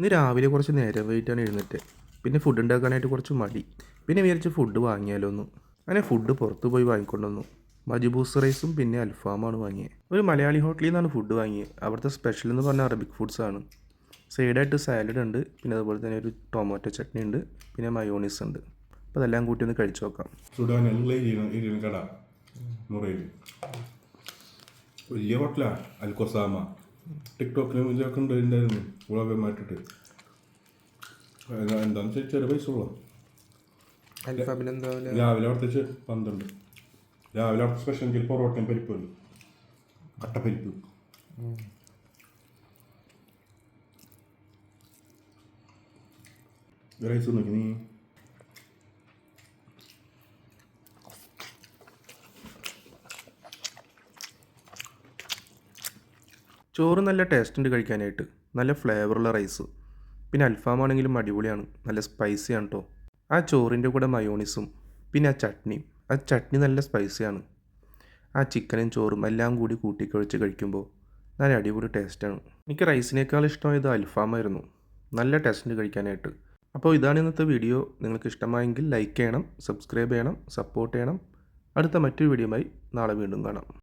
ഇന്ന് രാവിലെ കുറച്ച് നേരം വൈകിട്ടാണ് എഴുന്നേറ്റ്. പിന്നെ ഫുഡ് ഉണ്ടാക്കാനായിട്ട് കുറച്ച് മടി. പിന്നെ വിചാരിച്ച് ഫുഡ് വാങ്ങിയാലോ ഒന്ന് അങ്ങനെ ഫുഡ് പുറത്ത് പോയി വാങ്ങിക്കൊണ്ടുവന്നു മജുബൂസ് റൈസും പിന്നെ അൽഫാമാണ് വാങ്ങിയത് ഒരു മലയാളി ഹോട്ടലിൽ നിന്നാണ് ഫുഡ് വാങ്ങിയത് അവിടുത്തെ സ്പെഷ്യൽ എന്ന് പറഞ്ഞാൽ അറബിക് ഫുഡ്സ് ആണ്. സൈഡായിട്ട് സാലഡ് ഉണ്ട്. പിന്നെ അതുപോലെ തന്നെ ഒരു ടൊമാറ്റോ ചട്നി ഉണ്ട്. പിന്നെ മയോണീസ് ഉണ്ട്. അപ്പോൾ അതെല്ലാം കൂട്ടി ഒന്ന് കഴിച്ചു നോക്കാം. വലിയ ഹോട്ടലാ അൽക്കൊസാമ ടിക്ടോക്കിലും ഇതിലൊക്കെ ഉണ്ടായിരുന്നു. വ്ളോഗർമായിട്ടിട്ട് എന്താണെന്ന് വെച്ചാൽ ചെറിയ പൈസ ഉള്ളൂ. രാവിലെ അവിടുത്തെ പന്ത്രണ്ട്. രാവിലെ അവിടുത്തെ സ്പെഷ്യൽ എങ്കിൽ പൊറോട്ടയും പരിപ്പും കട്ടപ്പരിപ്പ്. റൈസ് നോക്കി നീ ചോറ് നല്ല ടേസ്റ്റ് ഉണ്ട് കഴിക്കാനായിട്ട്. നല്ല ഫ്ലേവറുള്ള റൈസ് പിന്നെ അൽഫാമാണെങ്കിലും അടിപൊളിയാണ്. നല്ല സ്പൈസിയാണ് കേട്ടോ ആ ചോറിന്റെ കൂടെ മയോണീസും പിന്നെ ആ ചട്നിയും ആ ചട്നി നല്ല സ്പൈസിയാണ് ആ ചിക്കനും ചോറും എല്ലാം കൂടി കൂട്ടിക്കുഴച്ച് കഴിക്കുമ്പോൾ നല്ല അടിപൊളി ടേസ്റ്റാണ് എനിക്ക് റൈസിനേക്കാൾ ഇഷ്ടമായത് അൽഫാമായിരുന്നു. നല്ല ടേസ്റ്റ് ഉണ്ട് കഴിക്കാനായിട്ട്. അപ്പോൾ ഇതാണ് ഇന്നത്തെ വീഡിയോ നിങ്ങൾക്ക് ഇഷ്ടമായെങ്കിൽ ലൈക്ക് ചെയ്യണം സബ്സ്ക്രൈബ് ചെയ്യണം സപ്പോർട്ട് ചെയ്യണം. അടുത്ത മറ്റൊരു വീഡിയോയുമായി നാളെ വീണ്ടും കാണാം.